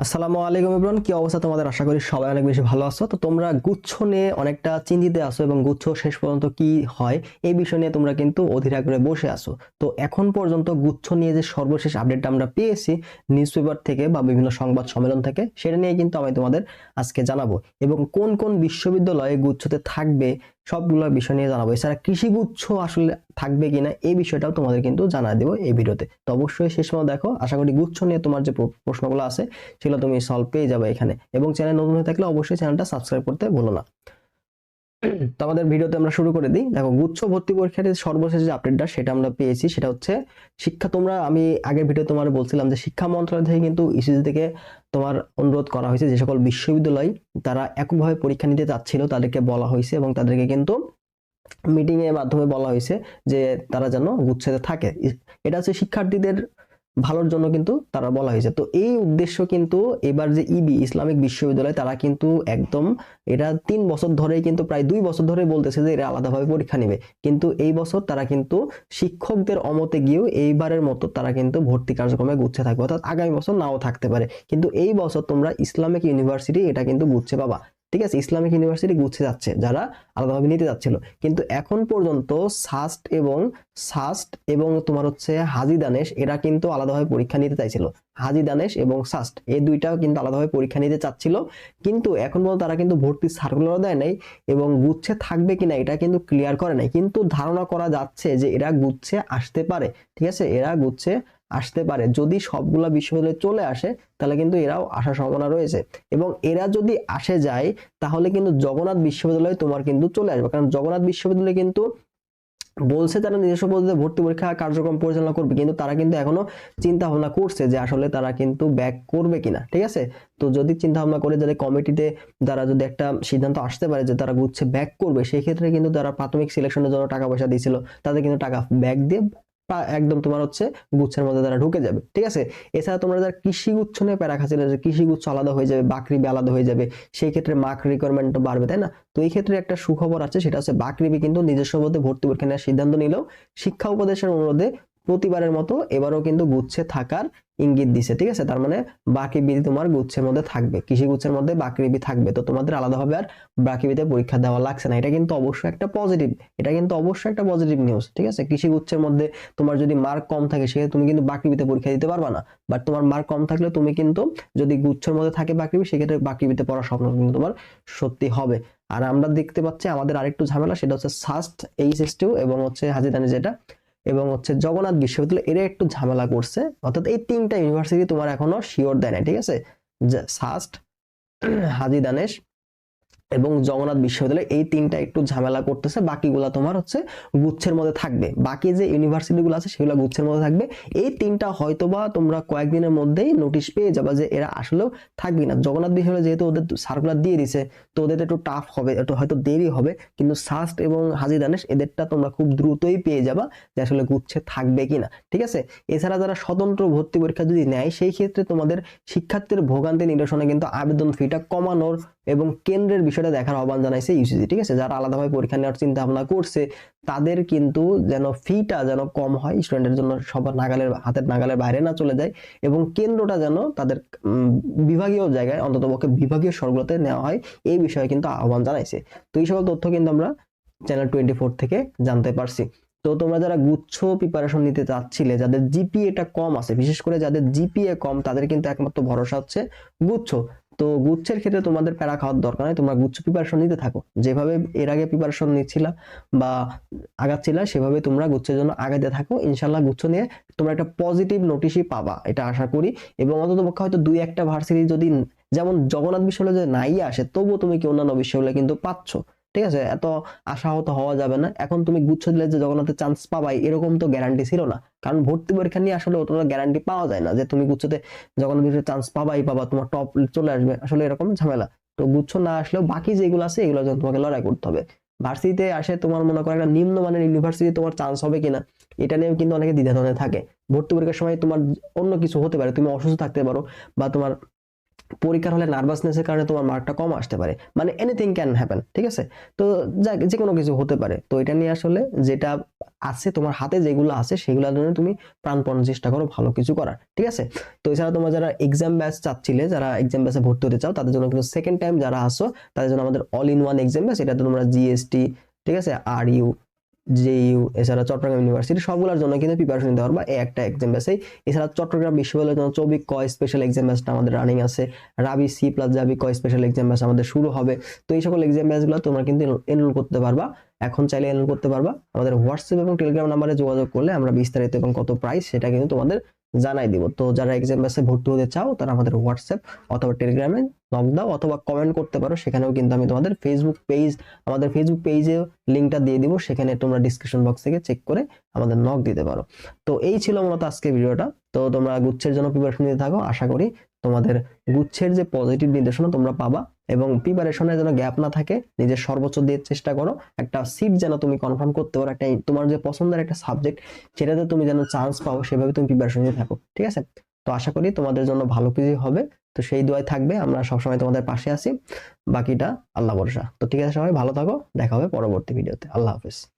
আসসালামু আলাইকুম ইব্রান কি অবস্থা তোমাদের? আশা করি সবাই অনেক বেশি ভালো আছো। তো তোমরা গুচ্ছ নিয়ে অনেকটা চিন্তিত আছো এবং গুচ্ছ শেষ পর্যন্ত কি হয় এই বিষয় নিয়ে তোমরা কিন্তু অধীর আগ্রহে বসে আছো। তো এখন পর্যন্ত গুচ্ছ নিয়ে যে সর্বশেষ আপডেটটা আমরা পেয়েছি নিউজ পেপার থেকে বা বিভিন্ন সংবাদ সম্মেলন থেকে, সেটা নিয়ে কিন্তু আমি তোমাদের আজকে জানাব। এবং কোন কোন বিশ্ববিদ্যালয়ে গুচ্ছতে থাকবে সবগুলো বিষয় নিয়ে জানাব। এছাড়া কৃষিগুচ্ছ আসলে থাকবে কিনা এই বিষয়টাও তোমাদের কিন্তু জানা দেবো এই ভিডিওতে। তো অবশ্যই শেষ পর্যন্ত দেখো, আশা করি গুচ্ছ নিয়ে তোমার যে প্র- প্রশ্নগুলো আছে সেগুলো তুমি সলভ পেয়ে যাবে এখানে। এবং চ্যানেল নতুন হয়ে থাকলে অবশ্যই চ্যানেলটা সাবস্ক্রাইব করতে ভুলো না। তো আমাদের ভিডিওতে আমরা শুরু করে দিই। দেখো, গুচ্ছ ভর্তি পরীক্ষার সর্বশেষ যে আপডেটটা সেটা আমরা পেয়েছি। সেটা হচ্ছে শিক্ষা, তোমরা, আমি আগের ভিডিও তোমার বলছিলাম যে শিক্ষা মন্ত্রণালয় থেকে কিন্তু ইসিজি থেকে তোমার অনুরোধ করা হয়েছে যে সকল বিশ্ববিদ্যালয় তারা এককভাবে পরীক্ষা নিতে চাচ্ছিল, তাদেরকে বলা হয়েছে এবং তাদেরকে কিন্তু মিটিংয়ের মাধ্যমে বলা হয়েছে যে তারা যেন গুচ্ছেতে থাকে। এটা হচ্ছে শিক্ষার্থীদের ভালোর জন্য কিন্তু তারা বলা হয়েছে। তো এই উদ্দেশ্য কিন্তু এবার যে ইবি ইসলামিক বিশ্ববিদ্যালয়, তারা কিন্তু একদম এটা তিন বছর ধরেই কিন্তু প্রায় দুই বছর ধরে বলতেছে যে এরা আলাদাভাবে পরীক্ষা নেবে। কিন্তু এই বছর তারা কিন্তু শিক্ষকদের অমতে গিয়েও এইবারের মতো তারা কিন্তু ভর্তি কার্যক্রমে গুচ্ছে থাকবে। অর্থাৎ আগামী বছর নাও থাকতে পারে। কিন্তু এই বছর তোমরা ইসলামিক ইউনিভার্সিটি এটা কিন্তু গুচ্ছে পাবা। ঠিক আছে, ইসলামিক ইউনিভার্সিটি গুচ্ছে যাচ্ছে, যারা আলাদাভাবে নিতে যাচ্ছিল। কিন্তু এখন পর্যন্ত সাস্ট এবং সাস্ট এবং তোমার হচ্ছে হাজি দানেশ, এরা কিন্তু আলাদাভাবে পরীক্ষা নিতে চাইছিল। হাজি দানেশ এবং সাস্ট, এই দুইটাও কিন্তু আলাদাভাবে পরীক্ষা নিতে চাচ্ছিল। কিন্তু এখন পর্যন্ত তারা কিন্তু ভর্তির সার্কুলারও দেয় নাই এবং গুচ্ছে থাকবে কিনা এটা কিন্তু ক্লিয়ার করে নাই। কিন্তু ধারণা করা যাচ্ছে যে এরা গুচ্ছে আসতে পারে, ঠিক আছে? এরা গুচ্ছে আসতে পারে। যদি সবগুলা বিশ্ববিদ্যালয়ে চলে আসে, তাহলে কিন্তু এরাও আসার সম্ভাবনা রয়েছে। এবং এরা যদি আসে যায়, তাহলে কিন্তু জগন্নাথ বিশ্ববিদ্যালয়ে তোমার কিন্তু চলে আসবে। কারণ জগন্নাথ বিশ্ববিদ্যালয় কিন্তু বলছে তারা নিজস্ব পদ্ধতিতে ভর্তি পরীক্ষা, কার্যক্রম পরিচালনা করবে। কিন্তু তারা কিন্তু এখনও চিন্তা ভাবনা করছে যে আসলে তারা কিন্তু ব্যাক করবে কিনা। ঠিক আছে? তো যদি চিন্তা ভাবনা করে যাদের কমিটিতে তারা যদি একটা সিদ্ধান্ত আসতে পারে যে তারা গুচ্ছে ব্যাক করবে সেই ক্ষেত্রে কিন্তু তারা প্রাথমিক সিলেকশনের জন্য টাকা পয়সা দিয়েছিল। তাদের কিন্তু টাকা ব্যাক দিয়ে একদম তোমার হচ্ছে গুচ্ছের মধ্যে তারা ঢুকে যাবে, ঠিক আছে? এছাড়া তোমরা যারা কৃষি গুচ্ছ নিয়ে প্যারা খাচ্ছিল, যে কৃষি গুচ্ছ আলাদা হয়ে যাবে বাকরিবি আলাদা হয়ে যাবে, সেই ক্ষেত্রে মার্ক রিকোয়ারমেন্টও বাড়বে, তাই না? তো এই ক্ষেত্রে একটা সুখবর আছে, সেটা হচ্ছে বাকরিবি কিন্তু নিজস্ব মধ্যে ভর্তি পরীক্ষা নেওয়ার সিদ্ধান্ত নিলেও শিক্ষা উপদেশের অনুরোধে প্রতিবারের মতো এবারও কিন্তু গুচ্ছে থাকার ইঙ্গিত দিছে, ঠিক আছে? তার মানে বাকি বিধি তোমার গুচ্ছের মধ্যে থাকবে, কৃষি গুচ্ছের মধ্যে বাকরিবি থাকবে। তো তোমাদের আলাদাভাবে আর বাকিবিতে পরীক্ষা দেওয়া লাগছে না। এটা কিন্তু অবশ্যই একটা পজিটিভ এটা কিন্তু অবশ্যই একটা পজিটিভ নিউজ ঠিক আছে? কৃষি গুচ্ছের মধ্যে তোমার যদি মার্ক কম থাকে, সেক্ষেত্রে তুমি কিন্তু বাকরিবিতে পরীক্ষা দিতে পারবা না। বাট তোমার মার্ক কম থাকলে তুমি কিন্তু যদি গুচ্ছের মধ্যে থাকে বাকরিবি সেক্ষেত্রে বাকরিবিতে পড়ার স্বপ্ন কিন্তু তোমার সত্যি হবে। আর আমরা দেখতে পাচ্ছি আমাদের আরেকটু ঝামেলা, সেটা হচ্ছে সাস্ট এইচএস টু এবং হচ্ছে হাজিদানি যেটা এবং হচ্ছে জগন্নাথ বিশ্ববিদ্যালয়, এরা একটু ঝামেলা করছে। অর্থাৎ এই তিনটা ইউনিভার্সিটি তোমার এখনও শিওর দেয় না ঠিক আছে? সাস্ট হাজি দানেশ এবং জগন্নাথ বিশ্ববিদ্যালয় এই তিনটা একটু ঝামেলা করতেছে, বাকিগুলা তোমার হচ্ছে গুচ্ছের মধ্যে থাকবে। বাকি যে ইউনিভার্সিটিগুলো আছে সেগুলো গুচ্ছের মধ্যে থাকবে। এই তিনটা হয়তোবা তোমরা কয়েকদিনের মধ্যেই নোটিশ পেয়ে যাবে যে এরা আসলেও থাকবে না। জগন্নাথ বিশ্ববিদ্যালয় যেহেতু ওদের সার্কুলার দিয়ে দিছে, তো ওদের একটু টাফ হবে, একটু হয়তো দেরি হবে, কিন্তু সাস্ট এবং হাজি দানেশ এদেরটা তোমরা খুব দ্রুতই পেয়ে যাবা যে আসলে গুচ্ছে থাকবে কিনা। ঠিক আছে? এছাড়া যারা স্বতন্ত্র ভর্তি পরীক্ষা যদি নেয়, সেই ক্ষেত্রে তোমাদের শিক্ষার্থীর ভোগান্তি নিরসনে কিন্তু আবেদন ফিটা কমানোর এবং কেন্দ্রের বিষয়টা দেখার আহ্বান জানাইছে ইউসিসি ঠিক আছে? যারা আলাদাভাবে পরীক্ষা নেওয়ার চিন্তা ভাবনা করছে, তাদের কিন্তু যেন ফিটা যেন কম হয় স্টুডেন্টের জন্য সবার নাগালের, হাতের নাগালের বাইরে না চলে যায় এবং কেন্দ্রটা যেন তাদের বিভাগীয় জায়গায়, অন্ততপক্ষে বিভাগীয় স্বরগুলোতে নেওয়া হয়, এই বিষয়ে কিন্তু আহ্বান জানাইছে। তো এই সকল তথ্য কিন্তু আমরা চ্যানেল টোয়েন্টি ফোর থেকে জানতে পারছি। তো তোমরা যারা গুচ্ছ প্রিপারেশন নিতে চাচ্ছিলে, যাদের জিপিএটা কম আছে, বিশেষ করে যাদের জিপিএ কম, তাদের কিন্তু একমাত্র ভরসা হচ্ছে গুচ্ছ। তো গুচ্ছের ক্ষেত্রে তোমাদের প্যারা খাওয়ার দরকার নেই, তোমরা গুচ্ছ প্রিপারেশন নিতে থাকো। যেভাবে এর আগে প্রিপারেশন নিচ্ছিলা বা আগাচ্ছিলা, সেভাবে তোমরা গুচ্ছের জন্য আগাতে থাকো। ইনশাল্লাহ গুচ্ছ নিয়ে তোমরা একটা পজিটিভ নোটিশই পাবা, এটা আশা করি। এবং অন্তত পক্ষে হয়তো দুই একটা ভার্সিটি যদি, যেমন জগন্নাথ বিশ্ববিদ্যালয়ে যদি নাই আসে, তবুও তুমি কি অন্যান্য বিশ্ববিদ্যালয়ে কিন্তু পাচ্ছ। ঠিক আছে? এত আশাহত হওয়া যাবে না। এখন তুমি গুচ্ছ দিলে যে জগন্নাথের চান্স পাবাই, এরকম তো গ্যারান্টি ছিল না। কারণ ভর্তি পরীক্ষা নিয়ে আসলে অতটা গ্যারান্টি পাওয়া যায় না যে তুমি গুচ্ছতে জগন্নাথ চান্স পাবাই, পাবা, তোমার টপ চলে আসবে। আসলে এরকম ঝামেলা। তো গুচ্ছ না আসলেও বাকি যেগুলো আছে, এগুলো জন্য তোমাকে লড়াই করতে হবে। ভার্সিটিতে আসে তোমার মনে করো একটা নিম্নমানের ইউনিভার্সিটি তোমার চান্স হবে কিনা, এটা নিয়েও কিন্তু অনেকে দ্বিধাদ্বন্দ্বে থাকে। ভর্তি পরীক্ষার সময় তোমার অন্য কিছু হতে পারে। তুমি অসুস্থ থাকতে পারো বা তোমার পরীক্ষার হলে নার্ভাসনেসের কারণে তোমার মার্কটা কম আসতে পারে। মানে এনিথিং ক্যান হ্যাপেন ঠিক আছে? তো যাক যে কোনো কিছু হতে পারে। তো এটা নিয়ে আসলে যেটা আছে, তোমার হাতে যেগুলো আছে, সেগুলোর জন্য তুমি প্রাণপণ চেষ্টা করো ভালো কিছু করার, ঠিক আছে? তো এছাড়া তোমরা যারা এক্সাম ব্যাচ চাচ্ছিলে, যারা এক্সাম ব্যাচে ভর্তি হতে চাও, তাদের জন্য কিন্তু সেকেন্ড টাইম যারা আসো, তাদের জন্য আমাদের all in one exam batch এটাতে তোমরা জিএসটি ঠিক আছে? আর ইউ জেইউ এছাড়া চট্টগ্রাম ইউনিভার্সিটি সবগুলোর জন্য কিন্তু প্রিপারেশন নিতে পারবা এই একটা এক্সাম ব্যাচেই এছাড়া চট্টগ্রাম বিশ্ববিদ্যালয়ের জন্য চবিক ক স্পেশাল এক্সাম ব্যাচটা আমাদের রানিং আছে। রাবি সি প্লাস জাবি ক স্পেশাল এক্সাম ব্যাচ আমাদের শুরু হবে। তো এই সকল এক্সাম ব্যাচগুলো তোমরা কিন্তু এনরোল করতে পারবা। এখন চাইলে এনরোল করতে পারবা। আমাদের হোয়াটসঅ্যাপ এবং টেলিগ্রাম নাম্বারে যোগাযোগ করলে আমরা বিস্তারিত এবং কত প্রাইস সেটা কিন্তু তোমাদের জানাই দিব। তো যারা এক্সাম ব্যাচে ভর্তি হতে চাও তারা আমাদের হোয়াটসঅ্যাপ অথবা টেলিগ্রামে নক দাও অথবা কমেন্ট করতে পারো, সেখানেও কিন্তু আমি তোমাদের ফেসবুক পেজ আমাদের ফেসবুক পেজে লিঙ্কটা দিয়ে দিব, সেখানে তোমরা ডিসক্রিপশন বক্স থেকে চেক করে আমাদের নক দিতে পারো। তো এই ছিল মূলত আজকে ভিডিওটা। তো তোমরা গুচ্ছের জন্য প্রিপারেশন নিতে থাকো, আশা করি তোমাদের গুচ্ছের যে পজিটিভ নির্দেশনা তোমরা পাবা এবং প্রিপারেশনের যেন গ্যাপ না থাকে, নিজের সর্বোচ্চ দিয়ে চেষ্টা করো, একটা সিট যেন তুমি কনফার্ম করতে পারো, একটা তোমার যে পছন্দের একটা সাবজেক্ট সেটাতে তুমি যেন চান্স পাও, সেভাবে তুমি প্রিপারেশন নিয়ে থাকো। ঠিক আছে? তো আশা করি তোমাদের জন্য ভালো কিছু হবে। তো সেই দোয়াই থাকবে, আমরা সবসময় তোমাদের পাশে আছি। বাকিটা আল্লাহ ভরসা। তো ঠিক আছে সবাই, ভালো থাকো, দেখা হবে পরবর্তী ভিডিওতে। আল্লাহ হাফেজ।